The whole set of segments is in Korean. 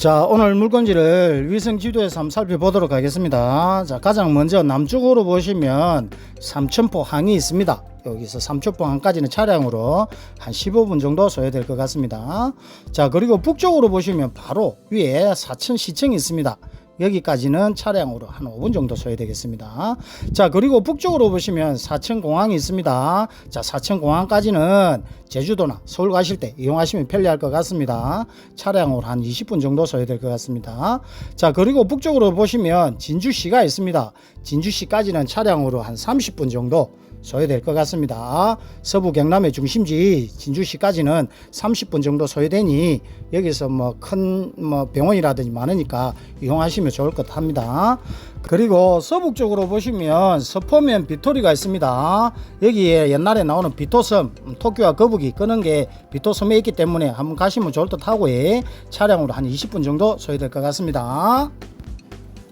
자, 오늘 물건지를 위성 지도에서 한번 살펴보도록 하겠습니다. 자, 가장 먼저 남쪽으로 보시면 삼천포 항이 있습니다. 여기서 삼천포 항까지는 차량으로 한 15분 정도 소요될 것 같습니다. 자, 그리고 북쪽으로 보시면 바로 위에 사천 시청이 있습니다. 여기까지는 차량으로 한 5분 정도 소요되겠습니다. 자, 그리고 북쪽으로 보시면 사천 공항이 있습니다. 자, 사천 공항까지는 제주도나 서울 가실 때 이용하시면 편리할 것 같습니다. 차량으로 한 20분 정도 소요될 것 같습니다. 자, 그리고 북쪽으로 보시면 진주시가 있습니다. 진주시까지는 차량으로 한 30분 정도 소요될 것 같습니다. 서부 경남의 중심지 진주시까지는 30분 정도 소요되니 여기서 뭐큰뭐 병원이라든지 많으니까 이용하시면 좋을 것 합니다. 그리고 서북 쪽으로 보시면 서포면 비토리가 있습니다. 여기에 옛날에 나오는 비토섬 음, 토끼와 거북이 끄는 게 비토섬에 있기 때문에 한번 가시면 좋을 듯 하고 예, 차량으로 한 20분 정도 소요될 것 같습니다.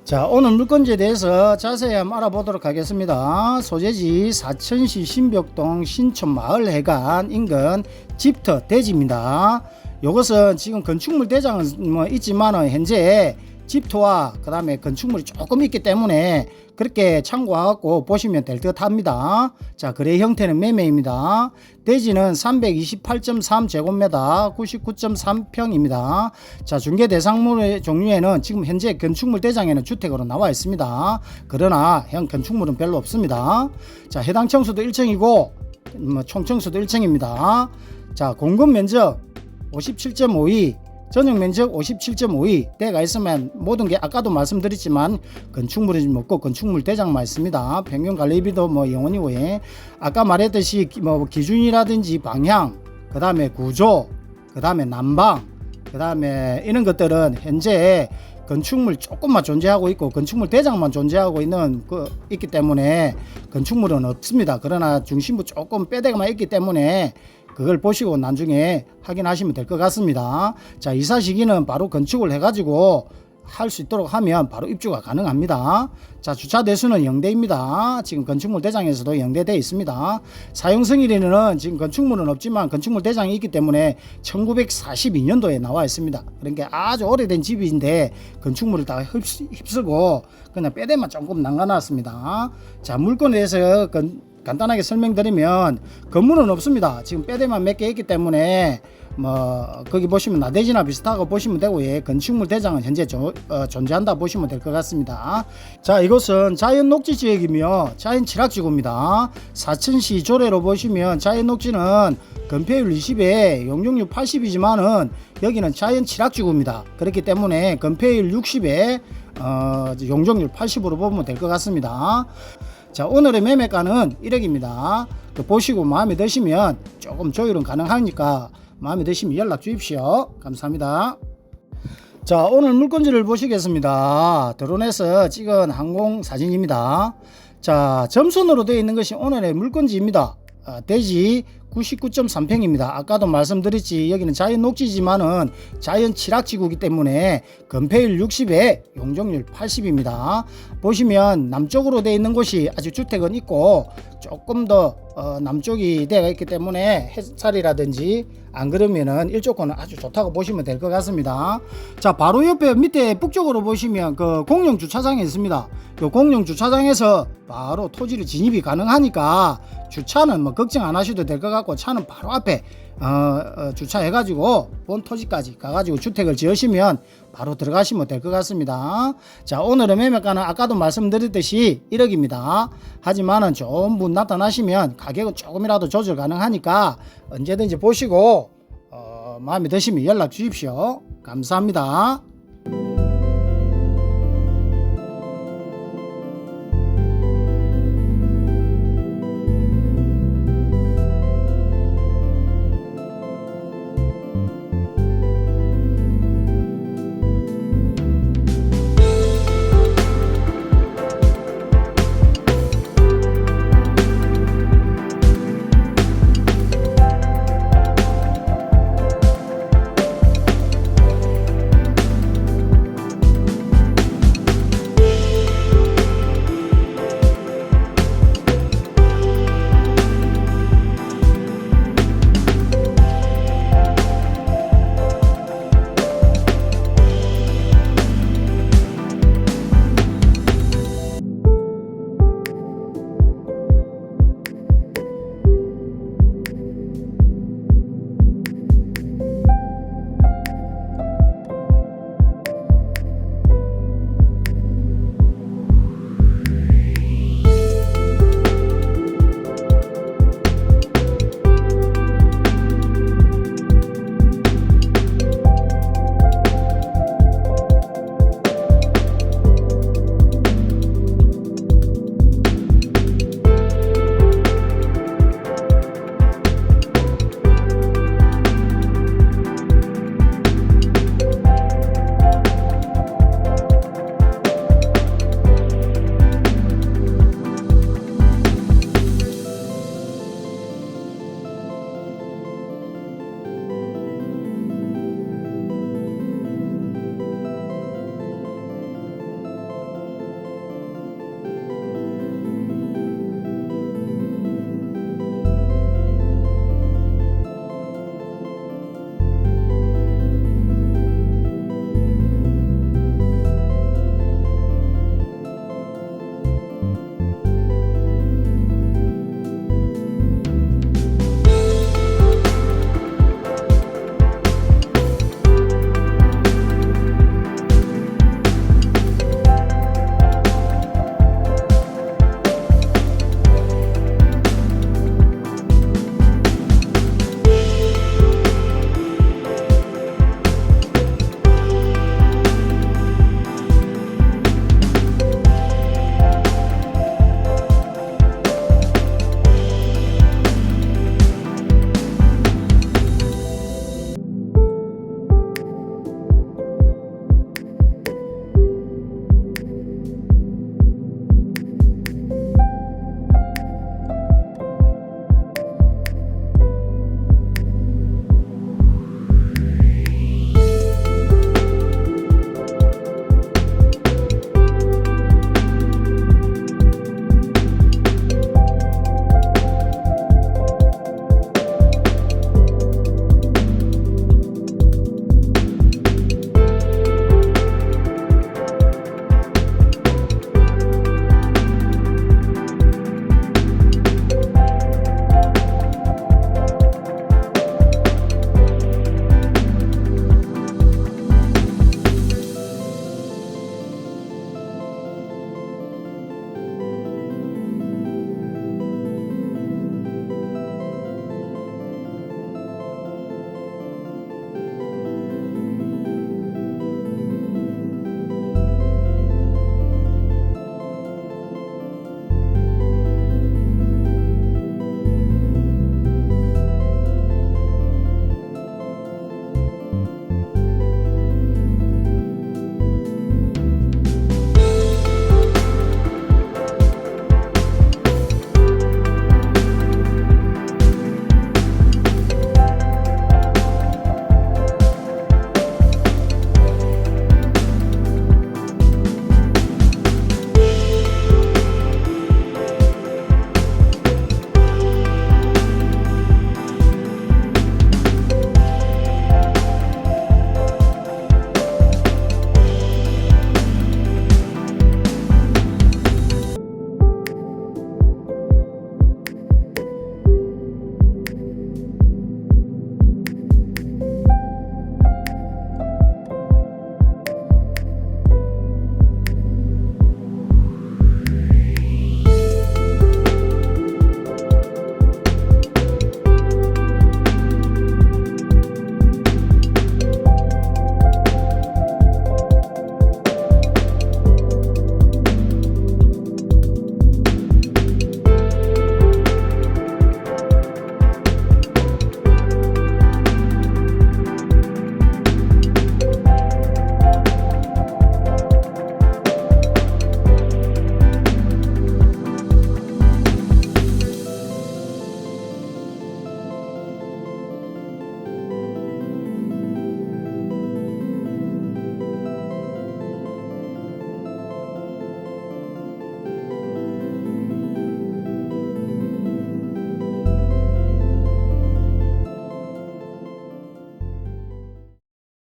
자 오늘 물건지에 대해서 자세히 한번 알아보도록 하겠습니다. 소재지 사천시 신벽동 신촌 마을 해관 인근 집터 대지입니다. 요것은 지금 건축물 대장은 뭐 있지만은 현재 집토와 그 다음에 건축물이 조금 있기 때문에 그렇게 참고하고 보시면 될 듯 합니다. 자, 거래 형태는 매매입니다. 대지는 328.3 제곱미터 99.3평입니다. 자, 중개 대상물의 종류에는 지금 현재 건축물 대장에는 주택으로 나와 있습니다. 그러나 형 건축물은 별로 없습니다. 자, 해당 청수도 1층이고 뭐 총청수도 1층입니다. 자, 공급 면적 57.52 전용 면적 57.52 대가 있으면 모든 게 아까도 말씀드렸지만 건축물이 없고 건축물 대장만 있습니다. 평균 관리비도 뭐 영원히 왜 아까 말했듯이 기- 뭐 기준이라든지 방향 그 다음에 구조 그 다음에 난방 그 다음에 이런 것들은 현재 건축물 조금만 존재하고 있고 건축물 대장만 존재하고 있는 그 있기 때문에 건축물은 없습니다. 그러나 중심부 조금 빼대가만 있기 때문에 그걸 보시고 나중에 확인하시면 될 것 같습니다. 자, 이사 시기는 바로 건축을 해가지고 할 수 있도록 하면 바로 입주가 가능합니다. 자, 주차 대수는 0대입니다. 지금 건축물 대장에서도 0대 돼 있습니다. 사용 승일에는 지금 건축물은 없지만 건축물 대장이 있기 때문에 1942년도에 나와 있습니다. 그러니까 아주 오래된 집인데 건축물을 다 휩쓰고 그냥 빼대만 조금 남겨놨습니다. 자, 물건에 대해서 건, 간단하게 설명드리면 건물은 없습니다. 지금 빼대만 몇 개 있기 때문에 뭐 거기 보시면 나대지나 비슷하고 보시면 되고 예, 건축물 대장은 현재 조, 어, 존재한다 보시면 될 것 같습니다. 자 이곳은 자연 녹지 지역이며 자연 칠학지구입니다. 사천시 조례로 보시면 자연 녹지는 건폐율 20에 용적률 80이지만은 여기는 자연 칠학지구입니다. 그렇기 때문에 건폐율 60에 어, 용적률 80으로 보면 될 것 같습니다. 자 오늘의 매매가는 1억입니다. 그 보시고 마음에 드시면 조금 조율은 가능하니까 마음에 드시면 연락 주십시오. 감사합니다. 자 오늘 물건지를 보시겠습니다. 드론에서 찍은 항공 사진입니다. 자 점선으로 되어 있는 것이 오늘의 물건지입니다. 아, 대지 99.3평입니다. 아까도 말씀드렸지 여기는 자연 녹지지만은 자연 칠학지구이기 때문에 건폐율 60에 용적률 80입니다. 보시면 남쪽으로 되어 있는 곳이 아직 주택은 있고 조금 더 어, 남쪽이 되어 있기 때문에 햇살이라든지 안 그러면은 일조권은 아주 좋다고 보시면 될 것 같습니다. 자 바로 옆에 밑에 북쪽으로 보시면 그 공영 주차장이 있습니다. 요 공영 주차장에서 바로 토지를 진입이 가능하니까 주차는 뭐 걱정 안 하셔도 될 것 같고 차는 바로 앞에 어, 어, 주차해가지고 본 토지까지 가가지고 주택을 지으시면 바로 들어가시면 될 것 같습니다. 자 오늘의 매매가는 아까도 말씀드렸듯이 1억입니다. 하지만은 좋은 분 나타나시면 가격은 조금이라도 조절 가능하니까 언제든지 보시고 어, 마음에 드시면 연락 주십시오. 감사합니다.